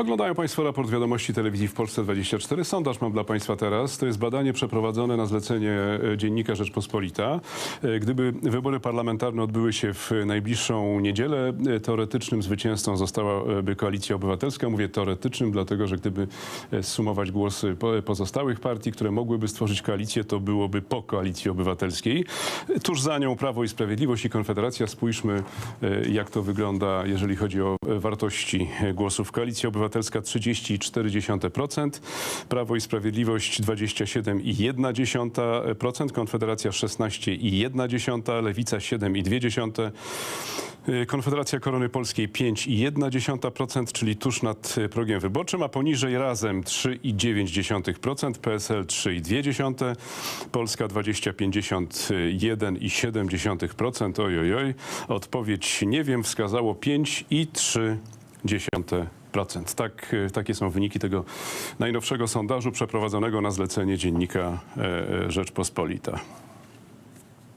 Oglądają Państwo raport wiadomości telewizji w Polsce 24. Sondaż mam dla Państwa teraz. To jest badanie przeprowadzone na zlecenie e, dziennika Rzeczpospolita. E, Gdyby wybory parlamentarne odbyły się w najbliższą niedzielę, e, teoretycznym zwycięzcą zostałaby Koalicja Obywatelska. Mówię teoretycznym, dlatego że gdyby sumować głosy po- pozostałych partii, które mogłyby stworzyć koalicję, to byłoby po Koalicji Obywatelskiej. Tuż za nią Prawo i Sprawiedliwość i Konfederacja. Spójrzmy, jak to wygląda, jeżeli chodzi o wartości głosów. Koalicja Obywatelska 30,4%, Prawo i Sprawiedliwość 27,1%, Konfederacja 16,1%, Lewica 7,2%. e, Konfederacja Korony Polskiej 5,1%, czyli tuż nad progiem wyborczym, a poniżej razem 3,9%, PSL 3,2%, Polska 20,51,7%. Oj, oj, oj. Odpowiedź nie wiem wskazało 5,3%. Tak, e, takie są wyniki tego najnowszego sondażu przeprowadzonego na zlecenie dziennika e, e, Rzeczpospolita.